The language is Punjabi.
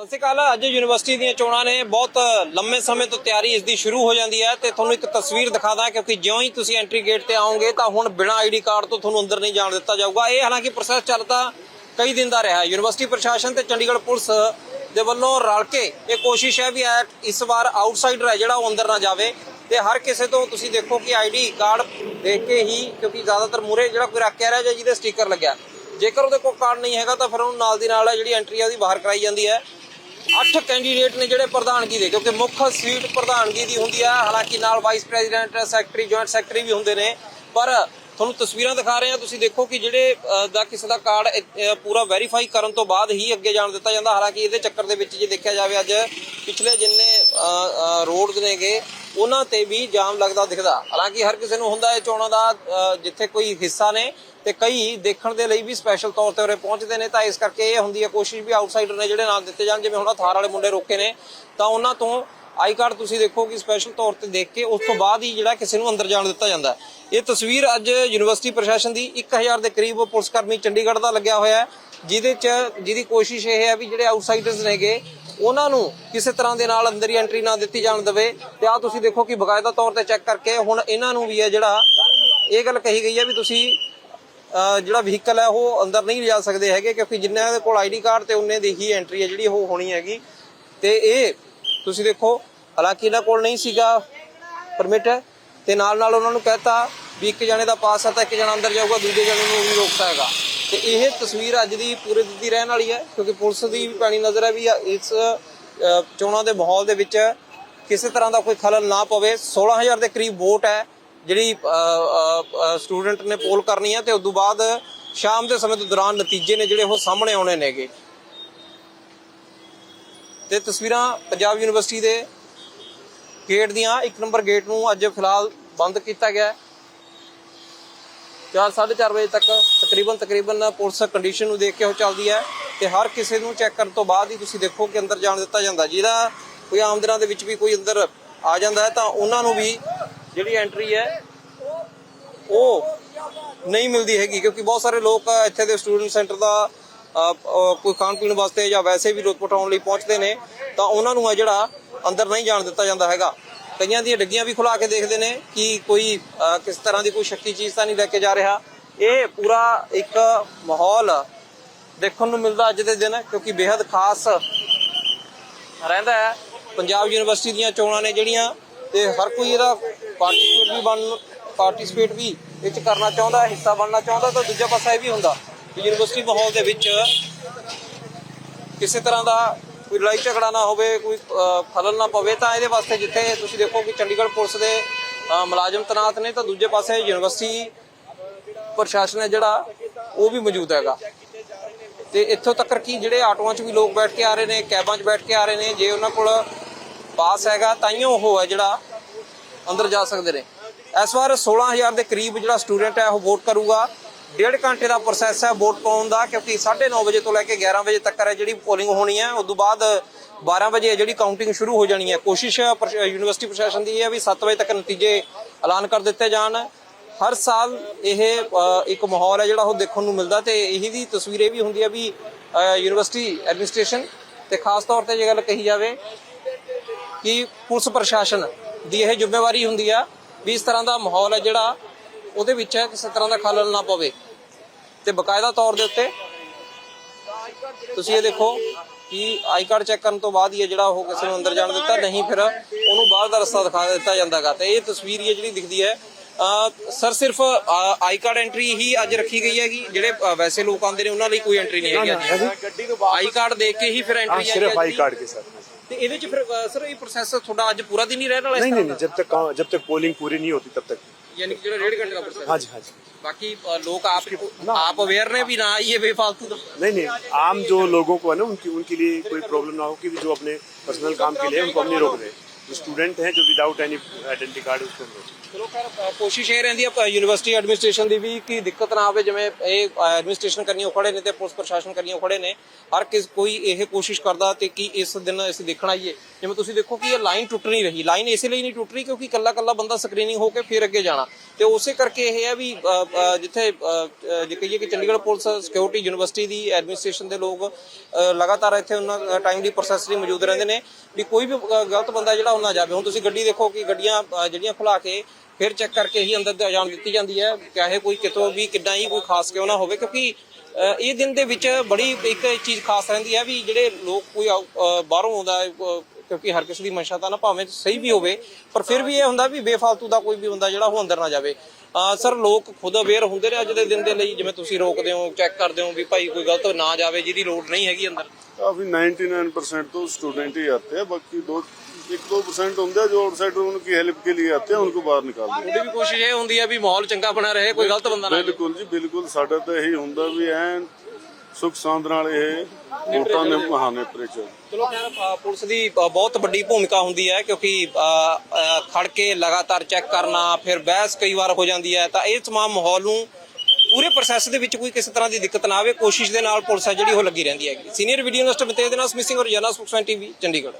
ਸਤਿ ਸ਼੍ਰੀ ਅਕਾਲ, ਅੱਜ ਯੂਨੀਵਰਸਿਟੀ ਦੀਆਂ ਚੋਣਾਂ ਨੇ ਬਹੁਤ ਲੰਮੇ ਸਮੇਂ ਤੋਂ ਤਿਆਰੀ ਇਸ ਦੀ ਸ਼ੁਰੂ ਹੋ ਜਾਂਦੀ ਹੈ ਤੇ ਤੁਹਾਨੂੰ ਇੱਕ ਤਸਵੀਰ ਦਿਖਾਦਾ ਕਿਉਂਕਿ ਜਿਉਂ ਹੀ ਤੁਸੀਂ ਐਂਟਰੀ ਗੇਟ ਤੇ ਆਓਗੇ ਤਾਂ ਹੁਣ ਬਿਨਾਂ ਆਈਡੀ ਕਾਰਡ ਤੋਂ ਤੁਹਾਨੂੰ ਅੰਦਰ ਨਹੀਂ ਜਾਣ ਦਿੱਤਾ ਜਾਊਗਾ। ਇਹ ਹਾਲਾਂਕਿ ਪ੍ਰੋਸੈਸ ਚੱਲਦਾ ਕਈ ਦਿਨ ਦਾ ਰਿਹਾ ਯੂਨੀਵਰਸਿਟੀ ਪ੍ਰਸ਼ਾਸਨ ਤੇ ਚੰਡੀਗੜ੍ਹ ਪੁਲਿਸ ਦੇ ਵੱਲੋਂ ਰਲ ਕੇ ਇਹ ਕੋਸ਼ਿਸ਼ ਹੈ ਵੀ ਐ ਇਸ ਵਾਰ ਆਊਟਸਾਈਡਰ ਹੈ ਜਿਹੜਾ ਉਹ ਅੰਦਰ ਨਾ ਜਾਵੇ ਤੇ ਹਰ ਕਿਸੇ ਤੋਂ ਤੁਸੀਂ ਦੇਖੋ ਕਿ ਆਈਡੀ ਕਾਰਡ ਦੇਖ ਕੇ ਹੀ ਕਿਉਂਕਿ ਜ਼ਿਆਦਾਤਰ ਮੂਰੇ ਜਿਹੜਾ ਕੋਈ ਰੱਖ ਰਿਹਾ ਜਾਂ ਜਿਹਦੇ ਸਟicker ਲੱਗਿਆ। ਜੇਕਰ ਉਹਦੇ ਕੋਲ ਕਾਰਡ ਨਹੀਂ ਹੈਗਾ ਤਾਂ ਫਿਰ ਉਹਨੂੰ ਨਾਲ ਦੀ ਨਾਲ ਜਿਹੜੀ ਐਂਟਰੀ ਹੈ ਉਹਦੀ ਬਾਹਰ ਕਰਾਈ ਜਾਂਦੀ ਹੈ। ਅੱਠ ਕੈਂਡੀਡੇਟ ਨੇ ਜਿਹੜੇ ਪ੍ਰਧਾਨਗੀ ਦੇ, ਕਿਉਂਕਿ ਮੁੱਖ ਸੀਟ ਪ੍ਰਧਾਨਗੀ ਦੀ ਹੁੰਦੀ ਹੈ ਹਾਲਾਂਕਿ ਨਾਲ vice president secretary joint secretary ਵੀ ਹੁੰਦੇ ਨੇ। ਪਰ ਤੁਹਾਨੂੰ ਤਸਵੀਰਾਂ ਦਿਖਾ ਰਹੇ ਹਾਂ, ਤੁਸੀਂ ਦੇਖੋ ਕਿ ਜਿਹੜੇ ਦਾ ਕਿਸੇ ਦਾ ਕਾਰਡ ਪੂਰਾ ਵੈਰੀਫਾਈ ਕਰਨ ਤੋਂ ਬਾਅਦ ਹੀ ਅੱਗੇ ਜਾਣ ਦਿੱਤਾ ਜਾਂਦਾ। ਹਾਲਾਂਕਿ ਇਹਦੇ ਚੱਕਰ ਦੇ ਵਿੱਚ ਜੇ ਦੇਖਿਆ ਜਾਵੇ ਅੱਜ, ਪਿਛਲੇ ਜਿੰਨੇ ਰੋਡ ਨੇਗੇ ਉਹਨਾਂ ਤੇ ਵੀ ਜਾਮ ਲੱਗਦਾ ਦਿਖਦਾ। ਹਾਲਾਂਕਿ ਹਰ ਕਿਸੇ ਨੂੰ ਹੁੰਦਾ ਹੈ ਚੋਣਾਂ ਦਾ ਜਿੱਥੇ ਕੋਈ ਹਿੱਸਾ ਨੇ ਤੇ ਕਈ ਦੇਖਣ ਦੇ ਲਈ ਵੀ ਸਪੈਸ਼ਲ ਤੌਰ ਤੇ ਉਰੇ ਪਹੁੰਚਦੇ ਨੇ, ਤਾਂ ਇਸ ਕਰਕੇ ਇਹ ਹੁੰਦੀ ਹੈ ਕੋਸ਼ਿਸ਼ ਵੀ ਆਊਟਸਾਈਡਰ ਨੇ ਜਿਹੜੇ ਨਾਲ ਦਿੱਤੇ ਜਾਣ, ਜਿਵੇਂ ਹੁਣ ਥਾਰ ਵਾਲੇ ਮੁੰਡੇ ਰੋਕੇ ਨੇ। ਤਾਂ ਉਹਨਾਂ ਤੋਂ ਆਈ ਕਾਰਡ ਤੁਸੀਂ ਦੇਖੋ ਕਿ ਸਪੈਸ਼ਲ ਤੌਰ ਤੇ ਦੇਖ ਕੇ ਉਸ ਤੋਂ ਬਾਅਦ ਹੀ ਜਿਹੜਾ ਕਿਸੇ ਨੂੰ ਅੰਦਰ ਜਾਣ ਦਿੱਤਾ ਜਾਂਦਾ ਇਹ ਤਸਵੀਰ ਅੱਜ ਯੂਨੀਵਰਸਿਟੀ ਪ੍ਰਸ਼ਾਸਨ ਦੀ 1000 ਦੇ ਕਰੀਬ ਪੁਲਿਸ ਕਰਮੀ ਚੰਡੀਗੜ੍ਹ ਦਾ ਲੱਗਿਆ ਹੋਇਆ ਹੈ, ਜਿਹਦੇ ਚ, ਜਿਹਦੀ ਕੋਸ਼ਿਸ਼ ਇਹ ਹੈ ਵੀ ਜਿਹੜੇ ਆਊਟਸਾਈਡਰਸ ਨੇਗੇ ਉਹਨਾਂ ਨੂੰ ਕਿਸੇ ਤਰ੍ਹਾਂ ਦੇ ਨਾਲ ਅੰਦਰ ਹੀ ਐਂਟਰੀ ਨਾ ਦਿੱਤੀ ਜਾਣ ਦੇਵੇ। ਤੇ ਆ ਤੁਸੀਂ ਦੇਖੋ ਕਿ ਬਕਾਇਦਾ ਤੌਰ ਤੇ ਚੈੱਕ ਕਰਕੇ ਹੁਣ ਇਹਨਾਂ ਨੂੰ ਵੀ ਹੈ ਜਿਹੜਾ ਇਹ ਗੱਲ ਕਹੀ ਗਈ ਹੈ ਵੀ ਤੁਸੀਂ ਜਿਹੜਾ ਵਹੀਕਲ ਹੈ ਉਹ ਅੰਦਰ ਨਹੀਂ ਲਿਜਾ ਸਕਦੇ ਹੈਗੇ ਕਿਉਂਕਿ ਜਿੰਨਾਂ ਦੇ ਕੋਲ ਆਈਡੀ ਕਾਰਡ ਤੇ ਉਹਨੇ ਦੀ ਹੀ ਐਂਟਰੀ ਹੈ ਜਿਹੜੀ ਉਹ ਹੋਣੀ ਹੈਗੀ। ਤੇ ਇਹ ਤੁਸੀਂ ਦੇਖੋ, ਹਾਲਾਂਕਿ ਇਹਨਾਂ ਕੋਲ ਨਹੀਂ ਸੀਗਾ ਪਰਮਿਟ ਤੇ ਨਾਲ ਨਾਲ ਉਹਨਾਂ ਨੂੰ ਕਹਿਤਾ ਵੀ ਇੱਕ ਜਣੇ ਦਾ ਪਾਸ ਹੈ ਤਾਂ ਇੱਕ ਜਣਾ ਅੰਦਰ ਜਾਊਗਾ, ਦੂਜੇ ਜਣੇ ਨੂੰ ਵੀ ਰੋਕਦਾ ਹੈਗਾ ਤੇ ਇਹ ਤਸਵੀਰ ਅੱਜ ਦੀ ਪੂਰੇ ਦਿੱਤੀ ਰਹਿਣ ਵਾਲੀ ਹੈ, ਕਿਉਂਕਿ ਪੁਲਿਸ ਦੀ ਵੀ ਪੈਣੀ ਨਜ਼ਰ ਹੈ ਵੀ ਇਸ ਚੋਣਾਂ ਦੇ ਮਾਹੌਲ ਦੇ ਵਿੱਚ ਕਿਸੇ ਤਰ੍ਹਾਂ ਦਾ ਕੋਈ ਖਲਲ ਨਾ ਪਵੇ। 16000 ਦੇ ਕਰੀਬ ਵੋਟ ਹੈ ਜਿਹੜੀ ਸਟੂਡੈਂਟ ਨੇ ਪੋਲ ਕਰਨੀ ਹੈ ਤੇ ਉਸ ਤੋਂ ਬਾਅਦ ਸ਼ਾਮ ਦੇ ਸਮੇਂ ਦੇ ਦੌਰਾਨ ਨਤੀਜੇ ਨੇ ਜਿਹੜੇ ਉਹ ਸਾਹਮਣੇ ਆਉਣੇ ਨੇਗੇ। ਤੇ ਤਸਵੀਰਾਂ ਪੰਜਾਬ ਯੂਨੀਵਰਸਿਟੀ ਦੇ ਗੇਟ ਦੀਆਂ, ਇੱਕ ਨੰਬਰ ਗੇਟ ਨੂੰ ਅੱਜ ਫਿਲਹਾਲ ਬੰਦ ਕੀਤਾ ਗਿਆ ਹੈ। 4 4:30 ਵਜੇ ਤੱਕ ਤਕਰੀਬਨ ਤਕਰੀਬਨ ਪੁਲਿਸ ਕੰਡੀਸ਼ਨ ਨੂੰ ਦੇਖ ਕੇ ਉਹ ਚੱਲਦੀ ਹੈ ਤੇ ਹਰ ਕਿਸੇ ਨੂੰ ਚੈੱਕ ਕਰਨ ਤੋਂ ਬਾਅਦ ਹੀ ਤੁਸੀਂ ਦੇਖੋ ਕਿ ਅੰਦਰ ਜਾਣ ਦਿੱਤਾ ਜਾਂਦਾ। ਜਿਹਦਾ ਕੋਈ ਆਮ ਦਿਨਾਂ ਦੇ ਵਿੱਚ ਵੀ ਕੋਈ ਅੰਦਰ ਆ ਜਾਂਦਾ ਹੈ ਤਾਂ ਉਹਨਾਂ ਨੂੰ ਵੀ ਜਿਹੜੀ ਐਂਟਰੀ ਹੈ, ਉਹ ਨਹੀਂ ਮਿਲਦੀ ਹੈਗੀ ਕਿਉਂਕਿ ਬਹੁਤ ਸਾਰੇ ਲੋਕ ਇੱਥੇ ਦੇ ਸਟੂਡੈਂਟ ਸੈਂਟਰ ਦਾ ਕੋਈ ਖਾਣ ਪੀਣ ਵਾਸਤੇ ਜਾਂ ਵੈਸੇ ਵੀ ਲੁੱਟ ਪਟਾਉਣ ਲਈ ਪਹੁੰਚਦੇ ਨੇ ਤਾਂ ਉਹਨਾਂ ਨੂੰ ਆ ਜਿਹੜਾ ਅੰਦਰ ਨਹੀਂ ਜਾਣ ਦਿੱਤਾ ਜਾਂਦਾ ਹੈਗਾ। ਕਈਆਂ ਦੀਆਂ ਡੱਗੀਆਂ ਵੀ ਖੁਲਾ ਕੇ ਦੇਖਦੇ ਨੇ ਕਿ ਕੋਈ ਕਿਸ ਤਰ੍ਹਾਂ ਦੀ ਕੋਈ ਸ਼ੱਕੀ ਚੀਜ਼ ਤਾਂ ਨਹੀਂ ਲੈ ਕੇ ਜਾ ਰਿਹਾ। ਇਹ ਪੂਰਾ ਇੱਕ ਮਾਹੌਲ ਦੇਖਣ ਨੂੰ ਮਿਲਦਾ ਅੱਜ ਦੇ ਦਿਨ, ਕਿਉਂਕਿ ਬੇहद ਖਾਸ ਰਹਿੰਦਾ ਹੈ। ਪੰਜਾਬ ਯੂਨੀਵਰਸਿਟੀ ਦੀਆਂ ਚੋਣਾਂ ਨੇ ਜਿਹੜੀਆਂ, ਤੇ ਹਰ ਕੋਈ ਇਹਦਾ ਪਾਰਟਿਸਿਪੇਟ ਵੀ ਬਣ ਪਾਰਟਿਸਿਪੇਟ ਵੀ ਇਹ 'ਚ ਕਰਨਾ ਚਾਹੁੰਦਾ, ਹਿੱਸਾ ਬਣਨਾ ਚਾਹੁੰਦਾ, ਤਾਂ ਦੂਜਾ ਪਾਸਾ ਇਹ ਵੀ ਹੁੰਦਾ ਕਿ ਯੂਨੀਵਰਸਿਟੀ ਮਾਹੌਲ ਦੇ ਵਿੱਚ ਕਿਸੇ ਤਰ੍ਹਾਂ ਦਾ ਕੋਈ ਲੜਾਈ ਝਗੜਾ ਨਾ ਹੋਵੇ ਕੋਈ ਅ, ਖਲਲ ਨਾ ਪਵੇ ਤਾਂ ਇਹਦੇ ਵਾਸਤੇ ਜਿੱਥੇ ਤੁਸੀਂ ਦੇਖੋ ਕਿ ਚੰਡੀਗੜ੍ਹ ਪੁਲਿਸ ਦੇ ਮੁਲਾਜ਼ਮ ਤੈਨਾਤ ਨੇ ਤਾਂ ਦੂਜੇ ਪਾਸੇ ਯੂਨੀਵਰਸਿਟੀ ਪ੍ਰਸ਼ਾਸਨ ਹੈ ਜਿਹੜਾ ਉਹ ਵੀ ਮੌਜੂਦ ਹੈਗਾ। ਤੇ ਇੱਥੋਂ ਤੱਕ ਕਿ ਜਿਹੜੇ ਆਟੋਆਂ 'ਚ ਵੀ ਲੋਕ ਬੈਠ ਕੇ ਆ ਰਹੇ ਨੇ ਕੈਬਾਂ 'ਚ ਬੈਠ ਕੇ ਆ ਰਹੇ ਨੇ ਜੇ ਉਹਨਾਂ ਕੋਲ ਪਾਸ ਹੈਗਾ ਤਾਂ ਹੀ ਉਹ ਹੈ ਜਿਹੜਾ ਅੰਦਰ ਜਾ ਸਕਦੇ ਨੇ। ਇਸ ਵਾਰ 16000 ਦੇ ਕਰੀਬ ਜਿਹੜਾ ਸਟੂਡੈਂਟ ਹੈ ਉਹ ਵੋਟ ਕਰੂਗਾ। ਡੇਢ ਘੰਟੇ ਦਾ ਪ੍ਰੋਸੈਸ ਹੈ ਵੋਟ ਪਾਉਣ ਦਾ, ਕਿਉਂਕਿ 9:30 ਵਜੇ ਤੋਂ ਲੈ ਕੇ 11 ਵਜੇ ਤੱਕ ਹੈ ਜਿਹੜੀ ਪੋਲਿੰਗ ਹੋਣੀ ਹੈ। ਉਸ ਤੋਂ ਬਾਅਦ 12 ਵਜੇ ਜਿਹੜੀ ਕਾਊਂਟਿੰਗ ਸ਼ੁਰੂ ਹੋ ਜਾਣੀ ਹੈ। ਕੋਸ਼ਿਸ਼ ਪ੍ਰਸ਼- ਯੂਨੀਵਰਸਿਟੀ ਪ੍ਰਸ਼ਾਸਨ ਦੀ ਇਹ ਹੈ ਵੀ 7 ਵਜੇ ਤੱਕ ਨਤੀਜੇ ਐਲਾਨ ਕਰ ਦਿੱਤੇ ਜਾਣ। ਹਰ ਸਾਲ ਇਹ ਇੱਕ ਮਾਹੌਲ ਹੈ ਜਿਹੜਾ ਉਹ ਦੇਖਣ ਨੂੰ ਮਿਲਦਾ ਤੇ ਇਹੀ ਦੀ ਤਸਵੀਰ ਇਹ ਵੀ ਹੁੰਦੀ ਹੈ ਵੀ ਯੂਨੀਵਰਸਿਟੀ ਐਡਮਿਨਿਸਟ੍ਰੇਸ਼ਨ ਤੇ ਖਾਸ ਤੌਰ ਤੇ ਜੇ ਗੱਲ ਕਹੀ ਜਾਵੇ ਕਿ ਪੁਲਿਸ ਪ੍ਰਸ਼ਾਸਨ ਦੀ ਇਹ ਜ਼ਿੰਮੇਵਾਰੀ ਹੁੰਦੀ ਆ ਵੀ ਇਸ ਤਰ੍ਹਾਂ ਦਾ ਮਾਹੌਲ ਹੈ ਜਿਹੜਾ ਉਹਦੇ ਵਿੱਚ ਹੈ ਕਿਸੇ ਤਰ੍ਹਾਂ ਦਾ ਖਲਲ ਨਾ ਪਵੇ। ਤੇ ਬਕਾਇਦਾ ਤੌਰ ਦੇ ਉੱਤੇ ਤੁਸੀਂ ਇਹ ਦੇਖੋ ਕਿ ਆਈ ਕਾਰਡ ਚੈੱਕ ਕਰਨ ਤੋਂ ਬਾਅਦ ਹੀ ਜਿਹੜਾ ਉਹ ਕਿਸੇ ਨੂੰ ਅੰਦਰ ਜਾਣ ਦਿੱਤਾ ਨਹੀਂ ਫਿਰ ਉਹਨੂੰ ਬਾਹਰ ਦਾ ਰਸਤਾ ਦਿਖਾ ਦਿੱਤਾ ਜਾਂਦਾਗਾ। ਤੇ ਇਹ ਤਸਵੀਰ ਇਹ ਜਿਹੜੀ ਦਿਖਦੀ ਹੈ ਸਰ ਸਿਰਫ ਆਈ ਕਾਰਡ ਐਂਟਰੀ ਹੀ ਅੱਜ ਰੱਖੀ ਗਈ ਹੈਗੀ ਜਿਹੜੇ ਵੈਸੇ ਲੋਕ ਆਉਂਦੇ ਨੇ ਉਹਨਾਂ ਲਈ ਕੋਈ ਐਂਟਰੀ ਨਹੀਂ ਹੈਗੀ ਆਈ ਕਾਰਡ ਦੇਖ ਕੇ ਹੀ ਫਿਰ ਐਂਟਰੀ ਹੈ ਸਿਰਫ ਆਈ ਕਾਰਡ ਕੇ ਸਾਥ ਤੇ ਇਹਦੇ ਚ ਫਿਰ ਸਰ ਇਹ ਪ੍ਰੋਸੈਸ ਤੁਹਾਡਾ ਅੱਜ ਪੂਰਾ ਦਿਨ ਹੀ ਰਹਿਣ ਵਾਲਾ ਹੈ ਨਹੀਂ ਨਹੀਂ ਜਦ ਤੱਕ ਜਦ ਤੱਕ ਪੋਲਿੰਗ ਪੂਰੀ ਨਹੀਂ ਹੋਤੀ ਤਬ ਤੱਕ। ਯਾਨੀ ਕਿ ਜਿਹੜਾ ਡੇਢ ਘੰਟੇ ਦਾ ਪ੍ਰੋਸੈਸ हाँ जी हाँ जी ਬਾਕੀ ਅ, ਲੋਕ ਆਪ ਆਪ ਅਵੇਅਰ ਨੇ ਵੀ ਨਾ ਆਈਏ ਬੇਫਾਲਤੂ ਦਾ नहीं नहीं आम जो लोगों को है ना उनकी उनके लिए कोई प्रॉब्लम ना हो कि जो अपने पर्सनल काम के लिए उनको हम नहीं रोक रहे जो स्टूडेंट हैं जो विदाउट एनी आइडेंटिटी कार्ड उसको हम रोकते हैं। ਚਲੋ ਖੈਰ ਅ, ਕੋਸ਼ਿਸ਼ ਇਹ ਰਹਿੰਦੀ ਹੈ ਯੂਨੀਵਰਸਿਟੀ ਐਡਮਿਨਿਸਟ੍ਰੇਸ਼ਨ ਦੀ ਵੀ ਕਿ ਦਿੱਕਤ ਨਾ ਆਵੇ ਜਿਵੇਂ ਇਹ ਐਡਮਿਨਿਸਟ੍ਰੇਸ਼ਨ ਕਰਨੀ ਖੜੇ ਨੇ ਤੇ ਪੁਲਿਸ ਪ੍ਰਸ਼ਾਸਨ ਕਰਨੀ ਖੜੇ ਨੇ ਹਰ ਕਿਸ ਕੋਈ ਇਹ ਕੋਸ਼ਿਸ਼ ਕਰਦਾ ਤੇ ਕਿ ਇਸ ਦਿਨ ਅਸੀਂ ਦੇਖਣ ਆਈਏ ਜਿਵੇਂ ਤੁਸੀਂ ਦੇਖੋ ਕਿ ਇਹ ਲਾਈਨ ਟੁੱਟ ਨਹੀਂ ਰਹੀ ਲਾਈਨ ਇਸੇ ਲਈ ਨਹੀਂ ਟੁੱਟ ਰਹੀ ਕਿਉਂਕਿ ਕੱਲਾ ਕੱਲਾ ਬੰਦਾ ਸਕਰੀਨਿੰਗ ਹੋ ਕੇ ਫਿਰ ਅੱਗੇ ਜਾਣਾ ਤੇ ਉਸੇ ਕਰਕੇ ਇਹ ਹੈ ਵੀ ਅ, ਅ, ਜਿੱਥੇ ਅ, ਅ, ਜੇ ਕਹੀਏ ਕਿ ਚੰਡੀਗੜ੍ਹ ਪੁਲਿਸ ਸਿਕਿਉਰਿਟੀ ਯੂਨੀਵਰਸਿਟੀ ਦੀ ਐਡਮਿਨਿਸਟ੍ਰੇਸ਼ਨ ਦੇ ਲੋਕ ਅ, ਲਗਾਤਾਰ ਇੱਥੇ ਉਹਨਾਂ ਟਾਈਮਲੀ ਪ੍ਰੋਸੈਸ ਲਈ ਮੌਜੂਦ ਰਹਿੰਦੇ ਨੇ ਵੀ ਕੋਈ ਵੀ ਗਲਤ ਬੰਦਾ ਜਿਹੜਾ ਉਹ ਨਾ ਜਾਵੇ। ਹੁਣ ਤੁਸੀਂ ਗੱਡੀ ਦੇਖੋ ਕਿ ਗੱਡੀਆਂ ਜਿਹੜੀਆਂ ਖੁਲਾ ਕੇ ਫਿਰ ਚੈੱਕ ਕਰਕੇ ਹੀ ਅੰਦਰ ਜਾਣ ਦਿੱਤੀ ਜਾਂਦੀ ਹੈ। ਚਾਹੇ ਕੋਈ ਕਿਤੋਂ ਵੀ, ਕਿੱਦਾਂ ਹੀ ਕੋਈ ਖਾਸ ਕਿਉਂ ਨਾ ਹੋਵੇ, ਕਿਉਂਕਿ ਇਹ ਦਿਨ ਦੇ ਵਿੱਚ ਬੜੀ ਇੱਕ ਚੀਜ਼ ਖਾਸ ਰਹਿੰਦੀ ਹੈ ਵੀ ਜਿਹੜੇ ਲੋਕ ਕੋਈ ਬਾਹਰੋਂ ਆਉਂਦਾ ਕਿਉਂਕਿ ਹਰ ਕਿਸੇ ਦੀ ਮਨਸ਼ਾ ਤਾਂ ਨਾ ਭਾਵੇਂ ਸਹੀ ਵੀ ਹੋਵੇ, ਪਰ ਫਿਰ ਵੀ ਇਹ ਹੁੰਦਾ ਵੀ ਬੇਫਾਲਤੂ ਦਾ ਕੋਈ ਵੀ ਬੰਦਾ ਜਿਹੜਾ ਉਹ ਅੰਦਰ ਨਾ ਜਾਵੇ। ਸਰ ਲੋਕ ਖੁਦ ਅਵੇਅਰ ਹੁੰਦੇ ਨੇ ਅੱਜ ਦੇ ਦਿਨ ਦੇ ਲਈ ਜਿਵੇਂ ਤੁਸੀਂ ਰੋਕਦੇ ਹੋ ਚੈੱਕ ਕਰਦੇ ਹੋ ਵੀ ਭਾਈ ਕੋਈ ਗਲਤ ਨਾ ਜਾਵੇ ਜਿਹਦੀ ਲੋੜ ਨਹੀਂ ਹੈਗੀ ਅੰਦਰ काफी 99% तो स्टूडेंट ही आते हैं बाकी दो एक दो परसेंट होंगे जो आउटसाइड उनकी हेल्प के लिए आते हैं उनको बाहर निकाल दें ਤੁਹਾਡੀ ਵੀ ਕੋਸ਼ਿਸ਼ ਇਹ ਹੁੰਦੀ ਹੈ ਵੀ ਮਾਹੌਲ ਚੰਗਾ ਬਣਾ ਰਹੇ ਕੋਈ ਗਲਤ ਬੰਦਾ ਨਾ ਜਾਵੇ। ਬਿਲਕੁਲ ਜੀ ਬਿਲਕੁਲ ਸਾਡਾ ਤਾਂ ਇਹੀ ਹੁੰਦਾ ਵੀ ਐਨ ਸੁਖ ਸਾਂਦ ਨਾਲ ਇਹ ਵੋਟਾਂ ਨੇ ਬਹਾਨੇ ਪਰੇ ਚਲੋ ਖੈਰ ਪੁਲਿਸ ਦੀ ਬਹੁਤ ਵੱਡੀ ਭੂਮਿਕਾ ਹੁੰਦੀ ਹੈ ਕਿਉਂਕਿ ਖੜ ਕੇ ਲਗਾਤਾਰ ਚੈੱਕ ਕਰਨਾ, ਫਿਰ ਬਹਿਸ ਕਈ ਵਾਰ ਹੋ ਜਾਂਦੀ ਹੈ। ਤਾਂ ਇਹ ਤਮਾਮ ਮਾਹੌਲ ਨੂੰ ਪੂਰੇ ਪ੍ਰੋਸੈਸ ਦੇ ਵਿੱਚ ਕੋਈ ਕਿਸੇ ਤਰ੍ਹਾਂ ਦੀ ਦਿੱਕਤ ਨਾ ਆਵੇ। ਕੋਸ਼ਿਸ਼ ਦੇ ਨਾਲ ਪੁਲਿਸ ਹੈ ਜਿਹੜੀ ਉਹ ਲੱਗੀ ਰਹਿੰਦੀ ਹੈਗੀ। ਸੀਨੀਅਰ ਵੀਡੀਓ ਇਨਵੈਸਟਰ ਮਿਤੇ ਦੇ ਨਾਲ ਮਿਸਿੰਗ ਔਰ ਜਨਰਲ ਸਪੋਕਸਮੈਨ ਟੀਵੀ, ਚੰਡੀਗੜ੍ਹ।